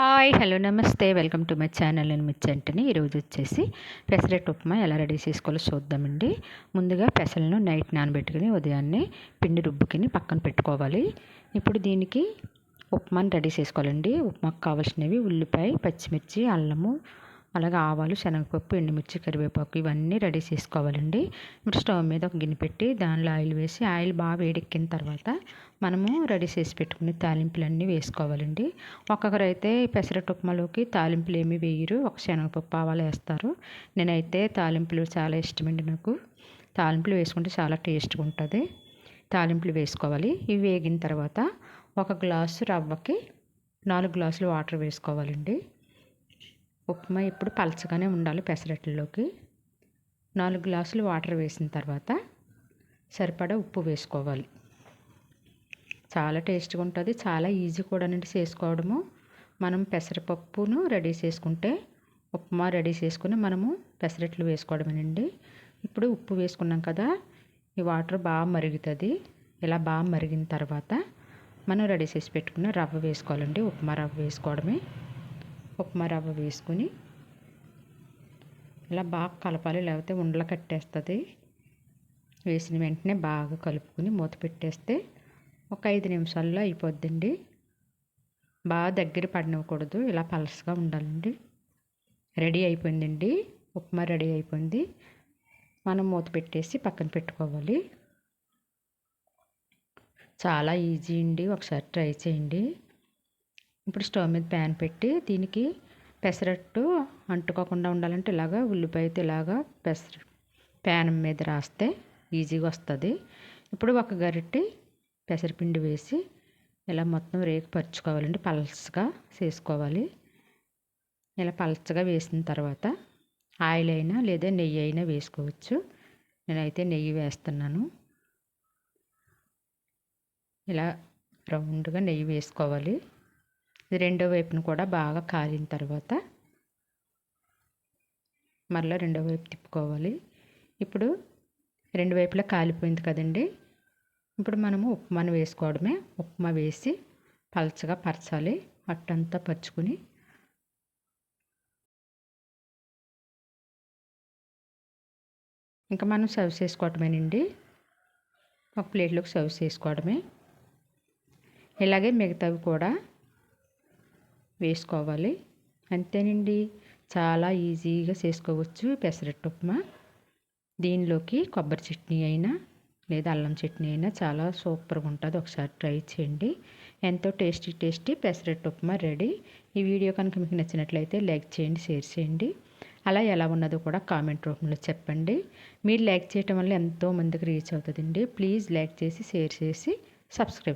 Hi hello namaste. Welcome to my channel. నేను మిచ్చంటని ఈరోజు వచ్చేసి పెసరట్టు ఉప్మా ఎలా రెడీ చేసుకోవాలో చూద్దామండి. ముందుగా పెసలను నైట్ నానబెట్టుకుని ఉదయాన్నే పిండి రుబ్బుకుని పక్కన పెట్టుకోవాలి. ఇప్పుడు దీనికి ఉప్మాని రెడీ చేసుకోవాలండి. ఉప్మాకు కావాల్సినవి ఉల్లిపాయ పచ్చిమిర్చి అల్లము అలాగే ఆవాలు శనగపప్పు ఎండుమిర్చి కరివేపాకు ఇవన్నీ రెడీ చేసుకోవాలండి. ఇప్పుడు స్టవ్ మీద ఒక గిన్నె పెట్టి దానిలో ఆయిల్ వేసి ఆయిల్ బాగా వేడెక్కిన తర్వాత మనము రెడీ చేసి పెట్టుకుని తాలింపులన్నీ వేసుకోవాలండి. ఒక్కొక్కరైతే పెసరట్ ఉప్మాలోకి తాలింపులు ఏమి వేయరు ఒక శనగపప్పు ఆవాలు వేస్తారు. నేనైతే తాలింపులు చాలా ఇష్టమండి నాకు. తాలింపులు వేసుకుంటే చాలా టేస్ట్గా ఉంటుంది. తాలింపులు వేసుకోవాలి. ఇవి వేగిన తర్వాత ఒక గ్లాసు రవ్వకి నాలుగు గ్లాసులు వాటర్ వేసుకోవాలండి. ఉప్మా ఇప్పుడు పలచగానే ఉండాలి పెసరట్లలోకి. నాలుగు గ్లాసులు వాటర్ వేసిన తర్వాత సరిపడా ఉప్పు వేసుకోవాలి. చాలా టేస్ట్గా ఉంటుంది చాలా ఈజీ కూడా అండి చేసుకోవడము. మనం పెసరపప్పును రెడీ చేసుకుంటే ఉప్మా రెడీ చేసుకుని మనము పెసరట్లు వేసుకోవడమేనండి. ఇప్పుడు ఉప్పు వేసుకున్నాం కదా ఈ వాటర్ బాగా మరుగుతుంది. ఇలా బాగా మరిగిన తర్వాత మనం రెడీ చేసి పెట్టుకున్న రవ్వ వేసుకోవాలండి ఉప్మా రవ్వ వేసుకోవడమే. ఉప్మా రవ్వ వేసుకుని ఇలా బాగా కలపాలి. లేకపోతే ఉండలు కట్టేస్తుంది. వేసిన వెంటనే బాగా కలుపుకుని మూత పెట్టేస్తే ఒక ఐదు నిమిషాల్లో అయిపోద్దండి. బాగా దగ్గర పడినకూడదు ఇలా పలసగా ఉండాలండి. రెడీ అయిపోయిందండి. ఉప్మా రెడీ అయిపోయింది. మనం మూత పెట్టేసి పక్కన పెట్టుకోవాలి. చాలా ఈజీ అండి. ఒకసారి ట్రై చేయండి. ఇప్పుడు స్టవ్ మీద ప్యాన్ పెట్టి దీనికి పెసరట్టు అంటుకోకుండా ఉండాలంటే ఇలాగా ఉల్లిపాయతో ఇలాగా పెసర ప్యాన్ మీద రాస్తే ఈజీగా వస్తుంది. ఇప్పుడు ఒక గరిటె పెసరపిండి వేసి ఇలా మొత్తం రేకు పరుచుకోవాలండి పల్చగా చేసుకోవాలి. ఇలా పలచగా వేసిన తర్వాత ఆయిల్ అయినా లేదా నెయ్యి అయినా వేసుకోవచ్చు. నేనైతే నెయ్యి వేస్తున్నాను. ఇలా రౌండ్గా నెయ్యి వేసుకోవాలి. రెండో వైపును కూడా బాగా కాలిన తర్వాత మరలా రెండో వైపు తిప్పుకోవాలి. ఇప్పుడు రెండు వైపులా కాలిపోయింది కదండి. ఇప్పుడు మనము ఉప్మాను వేసుకోవడమే. ఉప్మా వేసి పలచగా పరచాలి. అట్టంతా పరుచుకుని ఇంకా మనం సర్వ్ చేసుకోవటమేనండి. ఒక ప్లేట్లోకి సర్వ్ చేసుకోవడమే. ఇలాగే మిగతావి కూడా వేసుకోవాలి. అంతేనండి. చాలా ఈజీగా చేసుకోవచ్చు పెసరట్టు ఉప్మా. దీనిలోకి కొబ్బరి చట్నీ అయినా లేదా అల్లం చట్నీ అయినా చాలా సూపర్గా ఉంటుంది. ఒకసారి ట్రై చేయండి. ఎంతో tasty tasty pesarattu upma ready. ఈ వీడియో కనుక మీకు నచ్చినట్లయితే లైక్ చేయండి షేర్ చేయండి. అలా ఎలా ఉన్నదో కూడా కామెంట్ రూపంలో చెప్పండి. మీరు లైక్ చేయటం వల్ల ఎంతో మందికి రీచ్ అవుతుందండి. ప్లీజ్ లైక్ చేసి షేర్ చేసి సబ్స్క్రైబ్